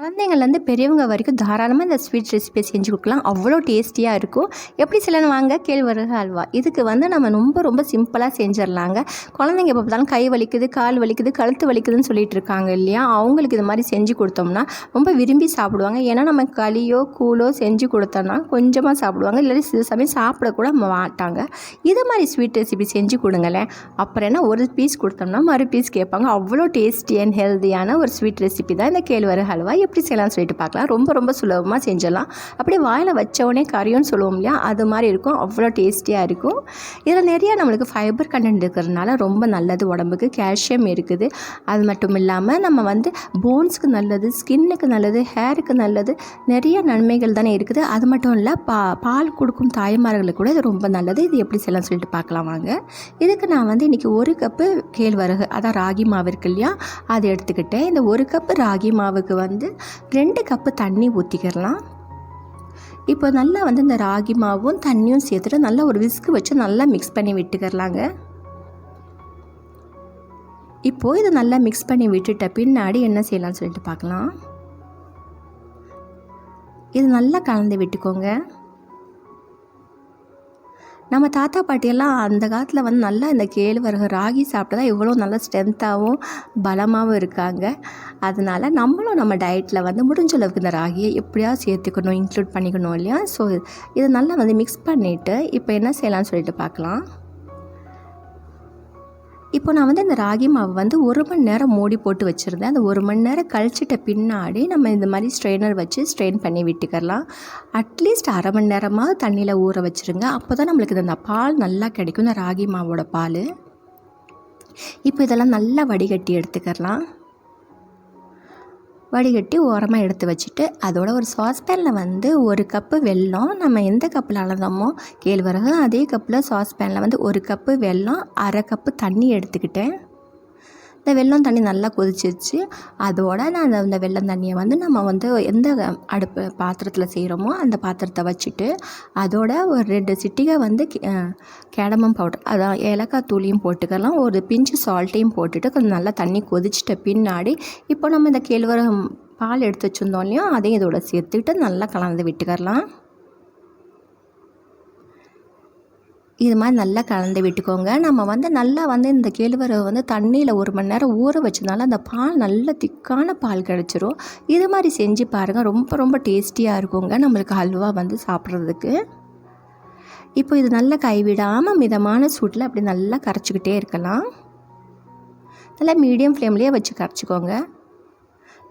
குழந்தைங்கள்லேருந்து பெரியவங்க வரைக்கும் தாராளமாக இந்த ஸ்வீட் ரெசிபியை செஞ்சு கொடுக்கலாம். அவ்வளோ டேஸ்டியாக இருக்கும். எப்படி சிலன்னு வாங்க? கேழ்வரகு அல்வா. இதுக்கு வந்து நம்ம ரொம்ப ரொம்ப சிம்பிளாக செஞ்சிடலாங்க. குழந்தைங்க எப்போ பார்த்தாலும் கை வலிக்குது கால் வலிக்குது கழுத்து வலிக்குதுன்னு சொல்லிட்டு இருக்காங்க இல்லையா? அவங்களுக்கு இது மாதிரி செஞ்சு கொடுத்தோம்னா ரொம்ப விரும்பி சாப்பிடுவாங்க. ஏன்னா நம்ம களியோ கூழோ செஞ்சு கொடுத்தோம்னா கொஞ்சமாக சாப்பிடுவாங்க. இல்லை சில சமயம் சாப்பிடக்கூட மாட்டாங்க. இது மாதிரி ஸ்வீட் ரெசிபி செஞ்சு கொடுங்களேன். அப்புறம் என்ன? ஒரு பீஸ் கொடுத்தோம்னா மறு பீஸ் கேட்பாங்க. அவ்வளோ டேஸ்டி அண்ட் ஹெல்த்தியான ஒரு ஸ்வீட் ரெசிபி தான் இந்த கேழ்வரகு அல்வா. எப்படி செய்யலாம்னு சொல்லிட்டு பார்க்கலாம். ரொம்ப ரொம்ப சுலபமாக செஞ்சிடலாம். அப்படியே வாயில் வச்சவொடனே கறியும்னு சொல்லுவோம் இல்லையா? அது மாதிரி இருக்கும். அவ்வளோ டேஸ்டியாக இருக்கும். இதில் நிறையா நம்மளுக்கு ஃபைபர் கண்டென்ட் இருக்கிறதுனால ரொம்ப நல்லது உடம்புக்கு. கால்சியம் இருக்குது. அது மட்டும் இல்லாமல் நம்ம வந்து போன்ஸுக்கு நல்லது ஸ்கின்னுக்கு நல்லது ஹேருக்கு நல்லது நிறைய நன்மைகள் தானே இருக்குது. அது மட்டும் இல்லை பா பால் கொடுக்கும் தாய்மார்களுக்கு கூட இது ரொம்ப நல்லது. இது எப்படி செய்யலாம்னு சொல்லிட்டு பார்க்கலாம் வாங்க. இதுக்கு நான் வந்து இன்றைக்கி ஒரு கப்பு கேழ்வரகு அதான் ராகி மாவு இருக்கு இல்லையா? அதை எடுத்துக்கிட்டேன். இந்த ஒரு கப்பு ராகி மாவுக்கு வந்து ரெண்டு கப்பு தண்ணி ஊற்றிக்கிறலாம் இப்போ நல்லா வந்து இந்த ராகி மாவும் தண்ணியும் சேர்த்துட்டு நல்லா ஒரு விஸ்கு வச்சு நல்லா மிக்ஸ் பண்ணி விட்டுக்கிறலாங்க இப்போது இதை நல்லா மிக்ஸ் பண்ணி விட்டுட்ட பின்னாடி என்ன செய்யலாம்னு சொல்லிட்டு பார்க்கலாம். இது நல்லா கலந்து விட்டுக்கோங்க. நம்ம தாத்தா பாட்டியெல்லாம் அந்த காலத்தில் வந்து நல்லா இந்த கேழ்வரகு ராகி சாப்பிட்டா இவ்வளோ நல்லா ஸ்ட்ரென்த்தாகவும் பலமாகவும் இருக்காங்க. அதனால் நம்மளும் நம்ம டயட்டில் வந்து முடிஞ்ச அளவுக்கு இந்த ராகியை எப்படியாவது சேர்த்துக்கணும் இன்க்ளூட் பண்ணிக்கணும் இல்லையா? ஸோ இதை நல்லா வந்து மிக்ஸ் பண்ணிவிட்டு இப்போ என்ன செய்யலாம்னு சொல்லிட்டு பார்க்கலாம். இப்போ நான் வந்து இந்த ராகி மாவு வந்து ஒரு மணி நேரம் மூடி போட்டு வச்சுருந்தேன். அந்த ஒரு மணி நேரம் கழிச்சிட்ட பின்னாடி நம்ம இந்த மாதிரி ஸ்ட்ரெயினர் வச்சு ஸ்ட்ரெயின் பண்ணி விட்டுக்கலாம். அட்லீஸ்ட் அரை மணி நேரமாக தண்ணியில் ஊற வச்சுருங்க. அப்போ தான் நம்மளுக்கு இந்த பால் நல்லா கிடைக்கும். இந்த ராகி மாவோட பால். இப்போ இதெல்லாம் நல்லா வடிகட்டி எடுத்துக்கலாம். வடிகட்டி ஓரமாக எடுத்து வச்சுட்டு அதோட ஒரு சாஸ்பேனில் வந்து ஒரு கப்பு வெல்லம் நம்ம எந்த கப்பில் அளந்தோமோ கேழ்வரகு அதே கப்பில் சாஸ்பேனில் வந்து ஒரு கப்பு வெல்லம் அரை கப்பு தண்ணி எடுத்துக்கிட்டேன். இந்த வெல்லம் தண்ணி நல்லா கொதிச்சிருச்சு. அதோட நான் அந்த அந்த வெல்லம் தண்ணியை வந்து நம்ம வந்து எந்த அடுப்பு பாத்திரத்தில் செய்கிறோமோ அந்த பாத்திரத்தை வச்சுட்டு அதோட ஒரு ரெண்டு சிட்டிகை வந்து கேடமம் பவுடர் அதான் ஏலக்காய் தூளியும் போட்டுக்கலாம். ஒரு பிஞ்சு சால்ட்டையும் போட்டுட்டு கொஞ்சம் நல்லா தண்ணி கொதிச்சிட்ட பின்னாடி இப்போ நம்ம இந்த கேழ்வரகம் பால் எடுத்து வச்சுருந்தோம் இல்லையோ அதையும் இதோட சேர்த்துக்கிட்டு நல்லா கலந்து விட்டுக்கரலாம் இது மாதிரி நல்லா கலந்து விட்டுக்கோங்க. நம்ம வந்து நல்லா வந்து இந்த கேழ்வரகு வந்து தண்ணியில் ஒரு மணி நேரம் ஊற வச்சதுனால அந்த பால் நல்ல திக்கான பால் கிடச்சிரும். இது மாதிரி செஞ்சு பாருங்கள் ரொம்ப ரொம்ப டேஸ்டியாக இருக்குங்க. நம்மளுக்கு ஹல்வா வந்து சாப்பிட்றதுக்கு. இப்போ இது நல்லா கைவிடாமல் மிதமான சூட்டில் அப்படி நல்லா கரைச்சிக்கிட்டே இருக்கலாம். நல்லா மீடியம் ஃப்ளேம்லேயே வச்சு கரைச்சிக்கோங்க.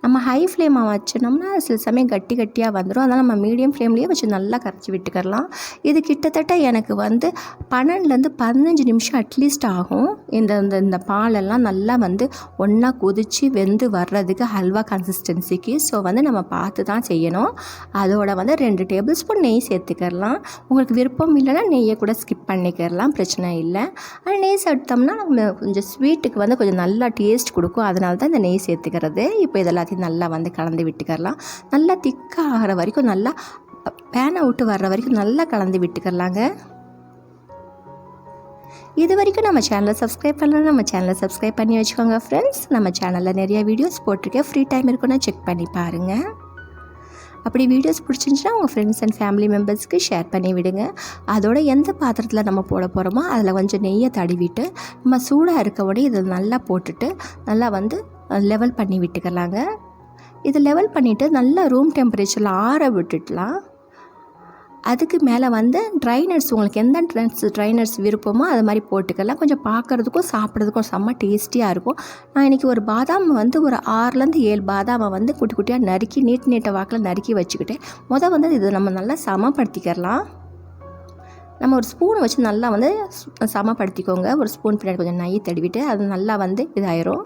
நம்ம ஹை ஃப்ளேமாக வச்சுனோம்னா சில சமயம் கட்டி கட்டியாக வந்துடும் அதனால் நம்ம மீடியம் ஃப்ளேம்லேயே வச்சு நல்லா கரைச்சி விட்டுக்கரலாம் இது கிட்டத்தட்ட எனக்கு வந்து பன்னெண்டுலேருந்து பதினஞ்சு நிமிஷம் அட்லீஸ்ட் ஆகும். இந்த இந்த இந்த பாலெல்லாம் நல்லா வந்து ஒன்றா கொதித்து வெந்து வர்றதுக்கு ஹல்வா கன்சிஸ்டன்சிக்கு ஸோ வந்து நம்ம பார்த்து தான் செய்யணும். அதோட வந்து ரெண்டு டேபிள் ஸ்பூன் நெய் சேர்த்துக்கிறலாம் உங்களுக்கு விருப்பம் இல்லைன்னா நெய்யை கூட ஸ்கிப் பண்ணிக்கிறலாம் பிரச்சனை இல்லை. ஆனால் நெய் சேர்த்தோம்னா நம்ம கொஞ்சம் ஸ்வீட்டுக்கு வந்து கொஞ்சம் நல்லா டேஸ்ட் கொடுக்கும். அதனால தான் இந்த நெய் சேர்த்துக்கிறது. இப்போ இதெல்லாம் எல்லாத்தையும் நல்லா வந்து கலந்து விட்டுக்கரலாம் நல்லா திக்காக ஆகிற வரைக்கும் நல்லா பேனை விட்டு வர்ற வரைக்கும் நல்லா கலந்து விட்டுக்கரலாங்க இது வரைக்கும் நம்ம சேனலை சப்ஸ்கிரைப் பண்ணலாம் நம்ம சேனலை சப்ஸ்கிரைப் பண்ணி வச்சுக்கோங்க ஃப்ரெண்ட்ஸ் நம்ம சேனலில் நிறைய வீடியோஸ் போட்டிருக்கேன். ஃப்ரீ டைம் இருக்குன்னா செக் பண்ணி பாருங்கள் அப்படி வீடியோஸ் பிடிச்சிருந்துச்சுன்னா உங்கள் ஃப்ரெண்ட்ஸ் அண்ட் ஃபேமிலி மெம்பர்ஸ்க்கு ஷேர் பண்ணி விடுங்க. அதோட எந்த பாத்திரத்தில் நம்ம போட போகிறோமோ அதில் கொஞ்சம் நெய்யை தடவிட்டு நம்ம சூடாக இருக்க உடனே இதை நல்லா போட்டுட்டு நல்லா வந்து லெவல் பண்ணி விட்டுக்கலாங்க. இது லெவல் பண்ணிவிட்டு நல்லா ரூம் டெம்பரேச்சரில் ஆற விட்டுடலாம். அதுக்கு மேலே வந்து ட்ரைனர்ஸ் உங்களுக்கு எந்த ட்ரெண்ட்ஸ் ட்ரைனர்ஸ் விருப்பமோ அது மாதிரி போட்டுக்கலாம். கொஞ்சம் பார்க்குறதுக்கும் சாப்பிட்றதுக்கும் செம்ம டேஸ்டியாக இருக்கும். நான் இன்றைக்கி ஒரு பாதாம் வந்து ஒரு ஆறுலேருந்து ஏழு பாதாமை வந்து குட்டி குட்டியாக நறுக்கி நீட் நீட்டை வாக்கில் நறுக்கி வச்சுக்கிட்டேன். மொதல் வந்து இது நம்ம நல்லா சமப்படுத்திக்கிறலாம் நம்ம ஒரு ஸ்பூனை வச்சு நல்லா வந்து சமப்படுத்திக்கோங்க. ஒரு ஸ்பூன் பின்னாடி கொஞ்சம் நெய் தடவிட்டு அது நல்லா வந்து இதாயிரும்.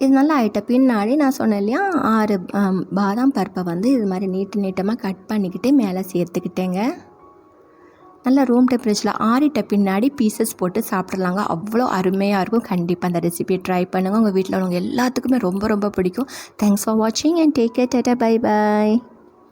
இது நல்லா ஆகிட்ட பின்னாடி நான் சொன்னேன் இல்லையா ஆறு பாதாம் பருப்பை வந்து இது மாதிரி நீட்டு நீட்டமாக கட் பண்ணிக்கிட்டு மேலே சேர்த்துக்கிட்டேங்க. நல்லா ரூம் டெம்பரேச்சரில் ஆறிட்ட பின்னாடி பீசஸ் போட்டு சாப்பிட்றலாங்க அவ்வளோ அருமையாக இருக்கும். கண்டிப்பாக அந்த ரெசிபி ட்ரை பண்ணுங்கள் உங்கள் வீட்டில் உள்ளவங்க எல்லாத்துக்குமே ரொம்ப ரொம்ப பிடிக்கும். தேங்க்ஸ் ஃபார் வாட்சிங் and take care tata bye bye